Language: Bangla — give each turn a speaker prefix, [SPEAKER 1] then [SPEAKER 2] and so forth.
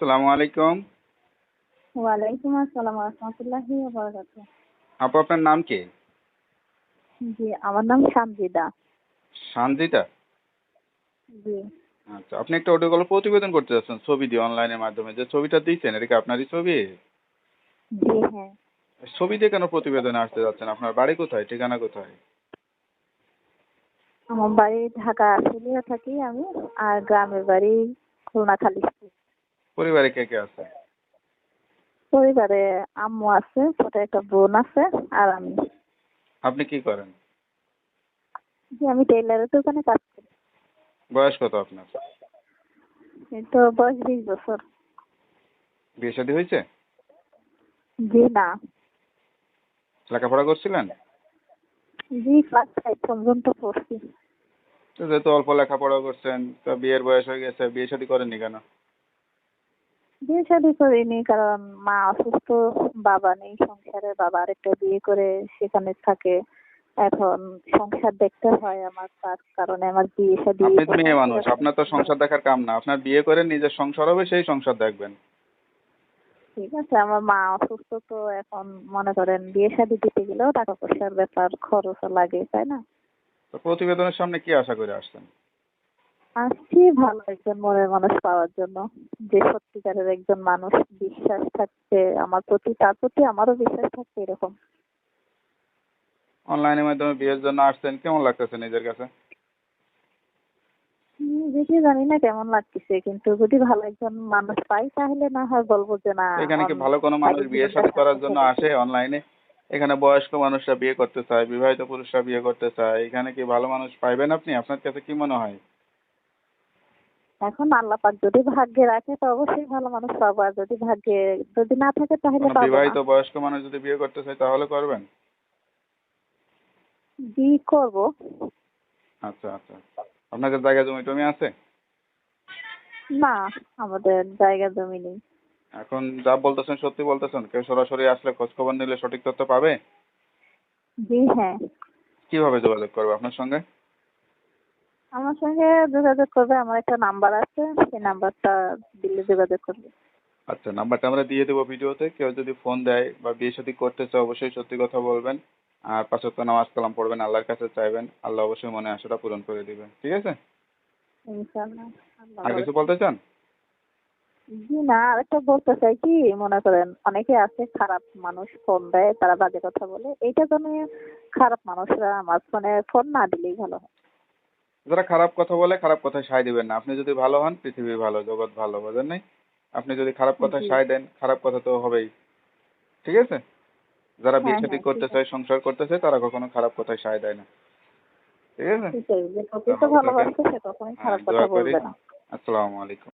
[SPEAKER 1] আসসালামু আলাইকুম।
[SPEAKER 2] ওয়ালাইকুম আসসালাম রহমতুল্লাহি বারাকাতু
[SPEAKER 1] আপু আপনার নাম কি?
[SPEAKER 2] জি আমার নাম সামজিদা
[SPEAKER 1] সানজিতা
[SPEAKER 2] জি।
[SPEAKER 1] আচ্ছা আপনি একটা অডিও কল প্রতিবেদন করতে যাচ্ছেন ছবি দিয়ে অনলাইনের মাধ্যমে। যে ছবিটা দিয়েছেন এটা কি আপনারই ছবি?
[SPEAKER 2] জি হ্যাঁ।
[SPEAKER 1] ছবি দিয়ে কেন প্রতিবেদনে আসতে যাচ্ছেন? আপনার বাড়ি কোথায়? ঠিকানা কোথায়?
[SPEAKER 2] আমার বাড়ি ঢাকা থাকি আমি আর গ্রামের বাড়ি খুলনা খালিশপুর
[SPEAKER 1] পরিবারে কে কে আছে?
[SPEAKER 2] পরিবারে আম্মু আছে ছোট একটা বোন আছে আর আমি।
[SPEAKER 1] আপনি কি করেন?
[SPEAKER 2] জি আমি টেইলারের দোকানে কাজ করি।
[SPEAKER 1] বয়স কত আপনার?
[SPEAKER 2] এই তো বয়স বিশ বছর।
[SPEAKER 1] বিয়ে শাদী হয়েছে?
[SPEAKER 2] জি না।
[SPEAKER 1] লেখাপড়া করছিলেন?
[SPEAKER 2] জি ক্লাস ফাইভ পর্যন্ত পড়ছি।
[SPEAKER 1] তো যেহেতু অল্প লেখাপড়া করছেন তো বিয়ের বয়স হয়ে গেছে বিয়ে শাদী করেননি কেন?
[SPEAKER 2] বিয়ে শাদী করিনি কারণ মা অসুস্থ বাবা নেই সংসারে বাবা আরেকটা বিয়ে করে সেখানে থাকে। এখন সংসার দেখতে হয় আমার তার কারণে আমার বিয়ে শাদী
[SPEAKER 1] আপনি তো মেয়ে মানুষ আপনার তো সংসার দেখার কাম না। আপনার বিয়ে করে নিজের সংসার হবে সেই সংসার দেখবেন।
[SPEAKER 2] ঠিক আছে আমার মা অসুস্থ তো এখন মনে করেন বিয়ে শাদী দিতে গেলেও টাকা পয়সার ব্যাপার খরচ লাগে তাই না?
[SPEAKER 1] তো প্রতিবেদনের সামনে কি আশা করে আসছেন?
[SPEAKER 2] আসছি ভালো একজন মনের মানুষ পাওয়ার জন্য। যে সত্যিকারের একজন মানুষ বিশ্বাস থাকছে আমার প্রতি তার প্রতি আমারও বিশ্বাস থাকছে এরকম।
[SPEAKER 1] অনলাইনের মাধ্যমে বিয়ের জন্য আসছেন কেমন লাগতেছে নিজের কাছে?
[SPEAKER 2] জানি না কেমন লাগতেছে কিন্তু যদি ভালো একজন মানুষ পাই তাহলে না হয় বলব যে না
[SPEAKER 1] এখানে কি ভালো কোনো মানুষ বিয়ে শাদী করার জন্য আসে অনলাইনে এখানে বয়স্ক মানুষরা বিয়ে করতে চায় বিবাহিত পুরুষরা বিয়ে করতে চায় এখানে কি ভালো মানুষ পাইবেন আপনি? আপনার কাছে কি মনে হয়?
[SPEAKER 2] এখন আল্লাহ পাক যদি ভাগ্যে রাখে তো অবশ্যই ভালো মানুষ পাবো। আর যদি ভাগ্যে যদি না থাকে তাহলে
[SPEAKER 1] কোনো
[SPEAKER 2] পাবো
[SPEAKER 1] বিবাহিত বয়স্ক মানুষ যদি বিয়ে করতে চায় তাহলে করবেন?
[SPEAKER 2] জি করব।
[SPEAKER 1] আচ্ছা আচ্ছা। আপনাদের জায়গা জমি টমি আছে?
[SPEAKER 2] না আমাদের জায়গা জমি নেই।
[SPEAKER 1] এখন যা বলতেছেন সত্যি বলতেছেন? কেউ সরাসরি আসলে খোঁজ খবর নিলে সঠিক তথ্য পাবে?
[SPEAKER 2] জি হ্যাঁ।
[SPEAKER 1] কীভাবে যোগাযোগ করবে আপনার সঙ্গে?
[SPEAKER 2] আমার সঙ্গে যোগাযোগ করবে আমার একটা নাম্বার আছে সেই নাম্বারটা দিলে যোগাযোগ করবে।
[SPEAKER 1] আচ্ছা নাম্বারটা আমরা দিয়ে দেবো ভিডিওতে কেউ যদি ফোন দেয় বা বিয়ে শাদী করতে চায় অবশ্যই সত্যি কথা বলবেন। আর পাঁচত্ব নামাজ কালাম পড়বেন আল্লাহর কাছে চাইবেন। আল্লাহ অবশ্যই মনে আশাটা পূরণ করে দিবে ঠিক আছে?
[SPEAKER 2] ইনশাআল্লাহ
[SPEAKER 1] আর কিছু বলতে চান?
[SPEAKER 2] জি না আরেকটা বলতে চাই কি মনে করেন অনেকে আছে খারাপ মানুষ ফোন দেয় তারা বাজে কথা বলে। এইটা জন্য খারাপ মানুষরা আমার ফোনে ফোন না দিলেই ভালো হয়।
[SPEAKER 1] যারা খারাপ কথা বলে খারাপ কথায় সায় দিবেন না। আপনি যদি ভালো হন পৃথিবী ভালো জগৎ ভালো বোঝেন নাই? আপনি যদি খারাপ কথায় সায় দেন খারাপ কথা তো হবেই। ঠিক আছে? যারা বিয়ে
[SPEAKER 2] করতেছে
[SPEAKER 1] শাদী
[SPEAKER 2] হ্যাঁ,
[SPEAKER 1] করতে চায় সংসার করতে চায় তারা কখনো খারাপ কথায় সায় দেয় না। ঠিক আছে? হ্যাঁ, আসসালামু আলাইকুম।